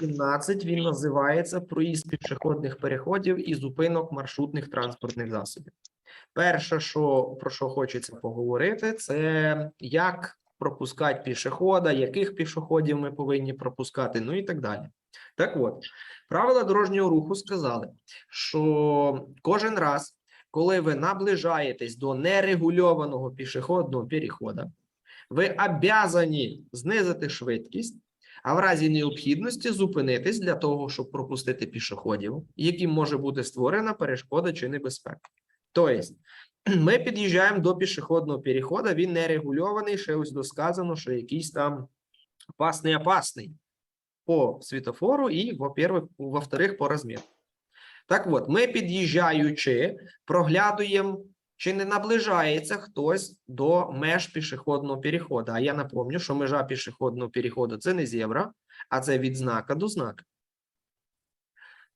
17 він називається проїзд пішохідних переходів і зупинок маршрутних транспортних засобів. Перше, що про що хочеться поговорити, це як пропускати пішохода, яких пішоходів ми повинні пропускати, ну і так далі. Так от, правила дорожнього руху сказали, що кожен раз, коли ви наближаєтесь до нерегульованого пішохідного переходу, ви обязані знизити швидкість, а в разі необхідності зупинитись для того, щоб пропустити пішоходів, яким може бути створена перешкода чи небезпека. Тобто, ми під'їжджаємо до пішохідного переходу, він не регульований, ще ось досказано, що якийсь там опасний опасний по світофору і, во-вторых, по розміру. Так от, ми під'їжджаючи, проглядуємо, чи не наближається хтось до меж пішохідного переходу. А я напомню, що межа пішохідного переходу це не зебра, а це від знака до знака.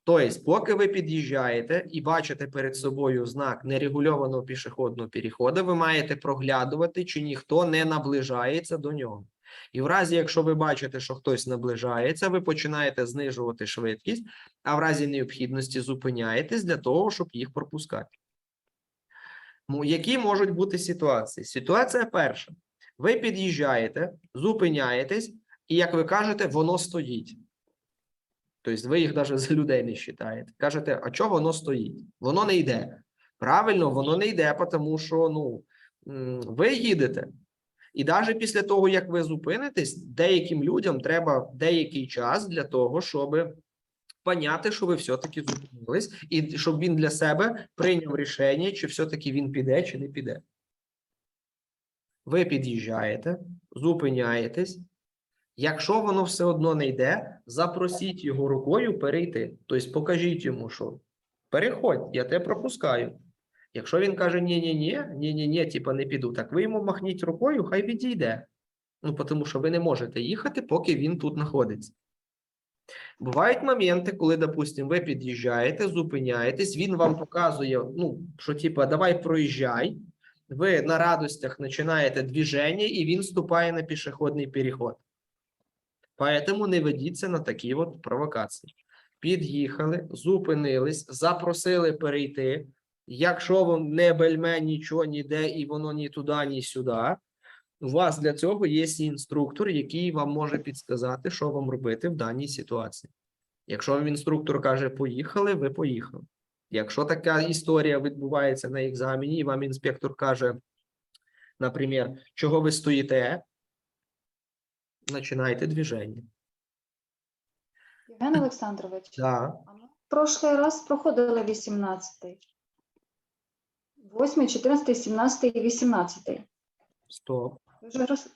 Тобто, поки ви під'їжджаєте і бачите перед собою знак нерегульованого пішохідного переходу, ви маєте проглядувати, чи ніхто не наближається до нього. І в разі, якщо ви бачите, що хтось наближається, ви починаєте знижувати швидкість, а в разі необхідності зупиняєтесь для того, щоб їх пропускати. Які можуть бути ситуації? Ситуація перша. Ви під'їжджаєте, зупиняєтесь, і, як ви кажете, воно стоїть. Тобто ви їх навіть за людей не вважаєте. Кажете, а чого воно стоїть? Воно не йде. Правильно, воно не йде, тому що ну, ви їдете. І навіть після того, як ви зупинитесь, деяким людям треба деякий час для того, щоб поняти, що ви все-таки зупинились, і щоб він для себе прийняв рішення, чи все-таки він піде, чи не піде. Ви під'їжджаєте, зупиняєтесь. Якщо воно все одно не йде, запросіть його рукою перейти. Тобто покажіть йому, що переходь, я тебе пропускаю. Якщо він каже ні-ні-ні, ні-ні-ні, типа не піду, так ви йому махніть рукою, хай відійде. Ну, тому що ви не можете їхати, поки він тут знаходиться. Бувають моменти, коли, допустимо, ви під'їжджаєте, зупиняєтесь, він вам показує, ну, що типа, давай проїжджай. Ви на радостях починаєте движення, і він вступає на пішохідний переход. Поэтому не ведіться на такі от провокації. Під'їхали, зупинились, запросили перейти. Якщо вам не бельме нічого ніде, і воно ні туди, ні сюди, у вас для цього є інструктор, який вам може підсказати, що вам робити в даній ситуації. Якщо вам інструктор каже, поїхали, ви поїхали. Якщо така історія відбувається на екзамені, і вам інспектор каже, наприклад, чого ви стоїте, починайте движення. Євген Олександрович, Да. а ми в прошлий раз проходили 18-й. 8, 14, 17 і 18. Стоп. geração